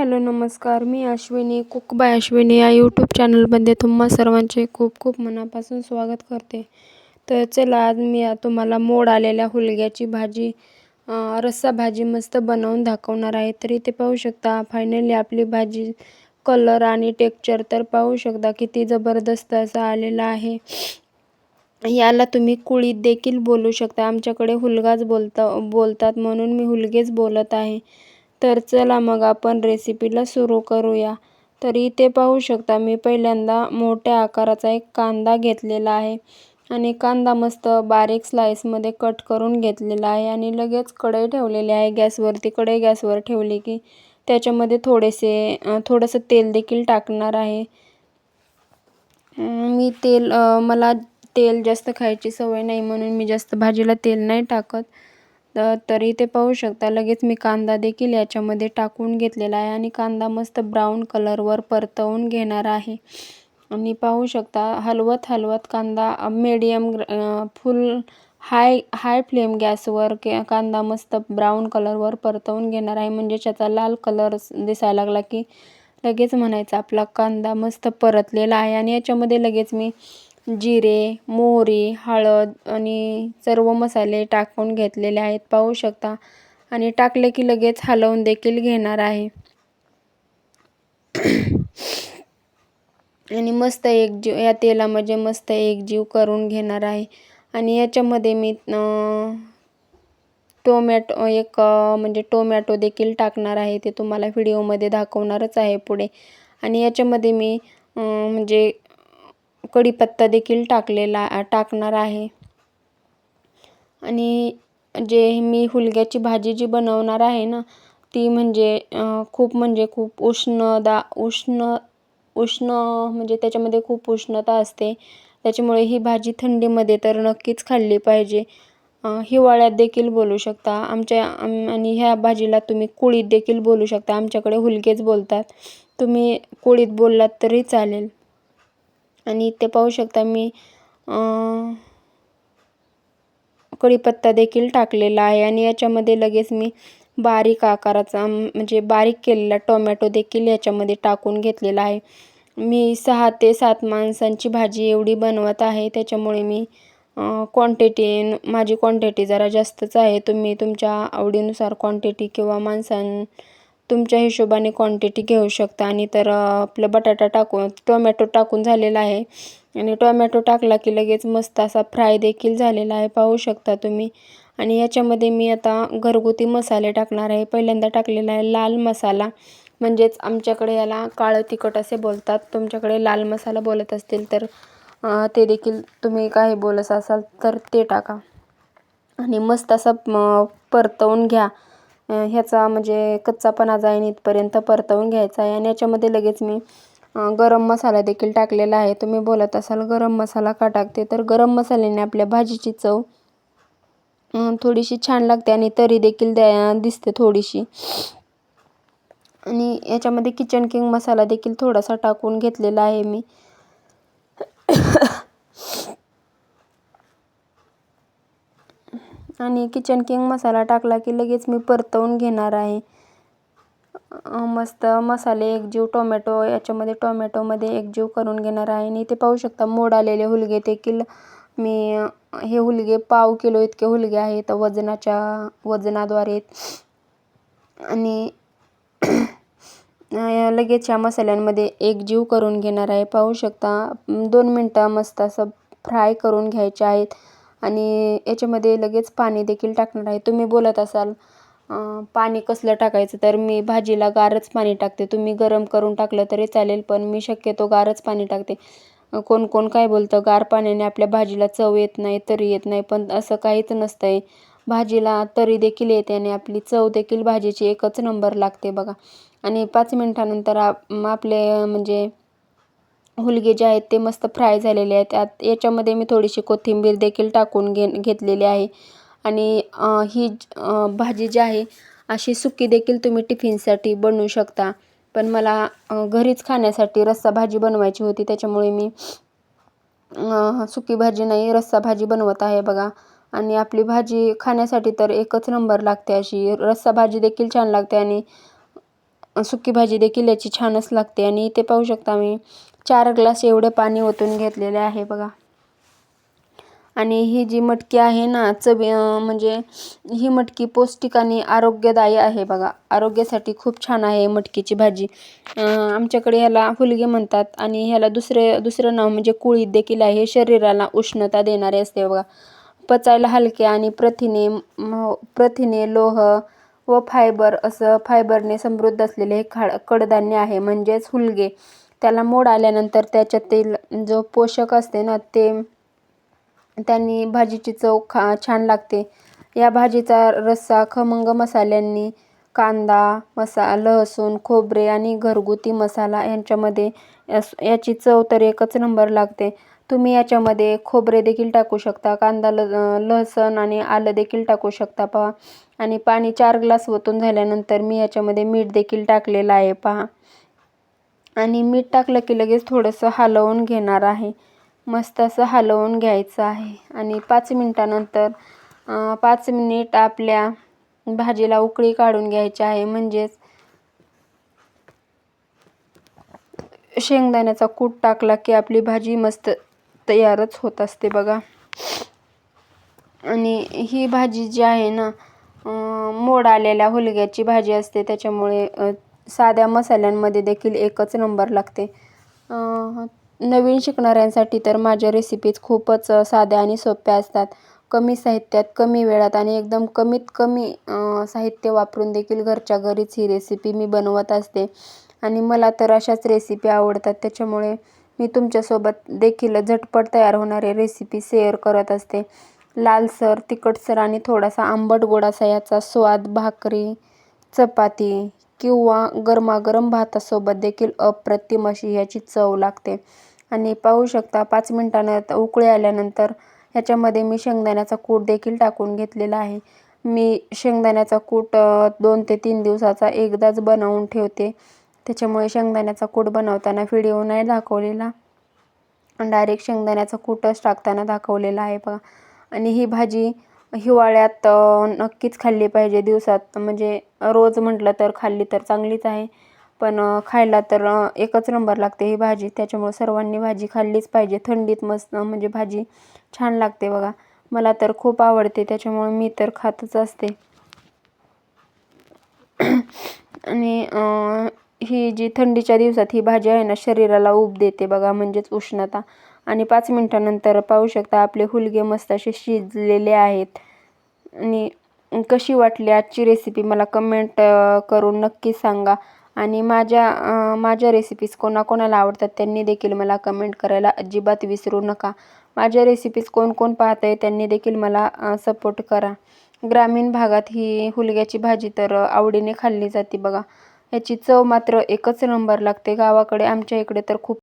Hello नमस्कार. मी Ashwini cook by Ashwini या यूट्यूब चॅनलमध्ये तुम्हा सर्वांचे खूप खूप मनापासून स्वागत करते. तर चला आज मी तुम्हाला मोड आलेल्या हुलग्याची भाजी रस्सा भाजी मस्त बनवून दाखवणार आहे. तर इथे पाहू शकता फायनली आपली भाजी कलर आणि टेक्चर तर पाहू शकता किती जबरदस्त असा आलेला आहे. याला तुम्ही कुळीत देखील बोलू शकता. आमच्याकडे हुलगाच बोलता बोलतात म्हणून मी हुलगेच बोलत आहे. तर चला मग आपण रेसिपीला सुरू करूया. तर इथे पाहू शकता मी पहिल्यांदा मोठ्या आकाराचा एक कांदा घेतलेला आहे. आणि कांदा मस्त बारीक स्लाईसमध्ये कट करून घेतलेला आहे. आणि लगेच कढई ठेवलेली आहे. गॅसवरती कढई गॅसवर ठेवली की त्याच्यामध्ये थोडेसे थोडंसं तेल देखील टाकणार आहे. मी तेल मला तेल जास्त खायची सवय नाही म्हणून मी जास्त भाजीला तेल नाही टाकत. तर इथे पाहू शकता. लगेच मी कांदा देखील याच्यामध्ये टाकून घेतलेला आहे आणि कांदा मस्त ब्राऊन कलरवर परतवून घेणार आहे. आणि पाहू शकता हलवत हलवत कांदा मीडियम फुल हाय हाय फ्लेम गॅसवर के कांदा मस्त ब्राऊन कलरवर परतवून घेणार आहे. म्हणजे त्याचा लाल कलर दिसायला लागला की लगेच म्हणायचं आपला कांदा मस्त परतलेला आहे. आणि याच्यामध्ये लगेच मी जिरे मोहरी हळद आणि सर्व मसाले टाकून घेतलेले आहेत. पाहू शकता. आणि टाकले की लगेच हलवून देखील घेणार आहे. आणि मस्त एक जीव या तेलामध्ये मस्त एक जीव करून घेणार आहे. आणि याच्यामध्ये मी टोमॅटो एक म्हणजे टोमॅटो देखील टाकणार आहे. ते तुम्हाला व्हिडिओमध्ये दाखवणारच आहे पुढे. आणि याच्यामध्ये मी म्हणजे कढीपत्ता देखील टाकलेला टाकणार आहे. आणि जे मी हुलग्याची भाजी जी बनवणार आहे ना ती म्हणजे खूप म्हणजे खूप उष्णदा उष्ण उष्ण म्हणजे त्याच्यामध्ये खूप उष्णता असते. त्याच्यामुळे ही भाजी थंडीमध्ये तर नक्कीच खाल्ली पाहिजे. हिवाळ्यात देखील बोलू शकता. आमच्या आणि ह्या भाजीला तुम्ही कुळीत देखील बोलू शकता. आमच्याकडे हुलगेच बोलतात. तुम्ही कुळीत बोललात तरी चालेल. आणि इथे पाहू शकता मी कढीपत्ता देखील टाकलेला आहे. आणि याच्यामध्ये लगेच मी बारीक आकाराचा म्हणजे बारीक केलेला टोमॅटो देखील याच्यामध्ये टाकून घेतलेला आहे. मी सहा ते सात माणसांची भाजी एवढी बनवत आहे. त्याच्यामुळे मी क्वांटिटी माझी क्वांटिटी जरा जास्तच आहे. तुम्ही तुमच्या आवडीनुसार क्वांटिटी किंवा माणसां तुमच्या हिशोबाने क्वांटिटी घेऊ शकता आणि तर आपलं बटाटा टाकून टोमॅटो टाकून झालेला आहे. आणि टोमॅटो टाकला की लगेच मस्त असा फ्राय देखील झालेला आहे पाहू शकता तुम्ही. आणि याच्यामध्ये मी आता घरगुती मसाले टाकणार आहे. पहिल्यांदा टाकलेला आहे लाल मसाला. म्हणजेच आमच्याकडे याला काळं तिखट असे बोलतात. तुमच्याकडे लाल मसाला बोलत असतील तर ते देखील तुम्ही काही बोलत असाल तर ते टाका. आणि मस्त असं परतवून घ्या. ह्याचा म्हणजे कच्चापणा जाईन इथपर्यंत परतवून घ्यायचा आहे. आणि याच्यामध्ये लगेच मी गरम मसाला देखील टाकलेला आहे. तुम्ही बोलत असाल गरम मसाला का टाकते? तर गरम मसाल्याने आपल्या भाजीची चव थोडीशी छान लागते आणि तरी देखील द्या दिसते थोडीशी. आणि याच्यामध्ये किचन किंग मसाला देखील थोडासा टाकून घेतलेला आहे मी. आणि किचन किंग मसाला टाकला की लगेच मी परतवून घेणार आहे. मस्त मसाले एकजीव टोमॅटो याच्यामध्ये टोमॅटोमध्ये एकजीव करून घेणार आहे. आणि ते पाहू शकता मोड आलेले हुलगे देखील. मी हे हुलगे पाव किलो इतके हुलगे आहेत वजनाच्या वजनाद्वारे. आणि लगेच या मसाल्यांमध्ये एकजीव करून घेणार आहे. पाहू शकता दोन मिनटं मस्त असं फ्राय करून घ्यायचे आहेत. आणि याच्यामध्ये लगेच पाणी देखील टाकणार आहे. तुम्ही बोलत असाल पाणी कसलं टाकायचं? तर मी भाजीला गारच पाणी टाकते. तुम्ही गरम करून टाकलं तरी चालेल पण मी शक्यतो गारच पाणी टाकते. कोण कोण काय बोलतं गार पाण्याने आपल्या भाजीला चव येत नाही तरी येत नाही पण असं काहीच नसतं आहे भाजीला तरी देखील येते आणि आपली चव देखील भाजीची एकच नंबर लागते बघा. आणि पाच मिनटानंतर आप आपले म्हणजे हुलगे जे आहेत ते मस्त फ्राय झालेले आहेत. त्यात याच्यामध्ये मी थोडीशी कोथिंबीर देखील टाकून घे घेतलेली आहे. आणि ही भाजी जी आहे अशी सुकी देखील तुम्ही टिफिनसाठी बनवू शकता. पण मला घरीच खाण्यासाठी रस्सा भाजी बनवायची होती. त्याच्यामुळे मी सुकी भाजी नाही रस्सा भाजी बनवत आहे बघा. आणि आपली भाजी खाण्यासाठी तर एकच नंबर लागते अशी. रस्सा भाजी देखील छान लागते आणि सुकी भाजी देखील याची छानच लागते. आणि इथे पाहू शकता मी चार ग्लास एवढे पाणी ओतून घेतलेले आहे बघा. आणि ही जी मटकी आहे ना चवी म्हणजे ही मटकी पौष्टिक आणि आरोग्यदायी आहे बघा. आरोग्यासाठी खूप छान आहे मटकीची भाजी. आमच्याकडे ह्याला फुलगे म्हणतात आणि ह्याला दुसरे दुसरं नाव म्हणजे कुळीत देखील आहे. शरीराला उष्णता देणारे असते बघा. पचायला हलके आणि प्रथिने प्रथिने लोह व फायबर असं फायबरने समृद्ध असलेले हे खाड कडधान्य आहे. म्हणजेच हुलगे त्याला मोड आल्यानंतर त्याच्यातील जो पोषक असते ना ते त्यांनी भाजीची चव खा छान लागते. या भाजीचा रस्सा खमंग मसाल्यांनी कांदा मसा लसूण खोबरे आणि घरगुती मसाला यांच्यामध्ये याची चव तर एकच नंबर लागते. तुम्ही याच्यामध्ये खोबरे देखील टाकू शकता कांदा ल लसण आणि आलं देखील टाकू शकता पहा. आणि पाणी चार ग्लास ओतून झाल्यानंतर मी याच्यामध्ये मीठ देखील टाकलेलं आहे पहा. आणि मीठ टाकलं की लगेच थोडंसं हलवून घेणार आहे. मस्त असं हलवून घ्यायचं आहे. आणि पाच मिनटानंतर पाच मिनिट आपल्या भाजीला उकळी काढून घ्यायची आहे. म्हणजेच शेंगदाण्याचा कूट टाकला की आपली भाजी मस्त तयारच होत असते बघा. आणि ही भाजी जी आहे ना मोड आलेल्या हुलग्याची भाजी असते. त्याच्यामुळे साध्या मसाल्यांमध्ये देखील एकच नंबर लागते. नवीन शिकणाऱ्यांसाठी तर माझ्या रेसिपीज खूपच साध्या आणि सोप्या असतात. कमी साहित्यात कमी वेळात आणि एकदम कमीत कमी साहित्य वापरून देखील घरच्या घरीच ही रेसिपी मी बनवत असते. आणि मला तर अशाच रेसिपी आवडतात. त्याच्यामुळे मी तुमच्यासोबत देखील झटपट तयार होणारे रेसिपी शेअर करत असते. लालसर तिखटसर आणि थोडासा आंबट गोडासा याचा स्वाद भाकरी चपाती किंवा गरमागरम भातासोबत देखील अप्रतिम अशी ह्याची चव लागते. आणि पाहू शकता पाच मिनटानं उकळी आल्यानंतर ह्याच्यामध्ये मी शेंगदाण्याचा कूट देखील टाकून घेतलेला आहे. मी शेंगदाण्याचा कूट दोन ते तीन दिवसाचा एकदाच बनवून ठेवते. त्याच्यामुळे शेंगदाण्याचा कूट बनवताना व्हिडिओ नाही दाखवलेला. डायरेक्ट शेंगदाण्याचा कूटच टाकताना दाखवलेला आहे बघा. आणि ही भाजी हिवाळ्यात नक्कीच खाल्ली पाहिजे दिवसात. म्हणजे रोज म्हटलं तर खाल्ली तर चांगलीच आहे. पण खायला तर एकच नंबर लागते ही भाजी. त्याच्यामुळे सर्वांनी भाजी खाल्लीच पाहिजे. थंडीत मस्त म्हणजे भाजी छान लागते बघा. मला तर खूप आवडते त्याच्यामुळे मी तर खातच असते. आणि ही जी थंडीच्या दिवसात ही भाजी आहे ना शरीराला ऊब देते बघा. म्हणजेच उष्णता. आणि पाच मिनटानंतर पाहू शकता आपले हुलगे मस्त असे शिजलेले आहेत. आणि कशी वाटली आजची रेसिपी मला कमेंट करून नक्की सांगा. आणि माझ्या माझ्या रेसिपीज कोणाकोणाला आवडतात त्यांनी देखील मला कमेंट करायला अजिबात विसरू नका. माझ्या रेसिपीज कोण कोण पाहत आहे त्यांनी देखील मला सपोर्ट करा. ग्रामीण भागात ही हुलग्याची भाजी तर आवडीने खाल्ली जाते बघा. याची चव मात्र एकच नंबर लागते. गावाकडे आमच्या इकडे तर खूप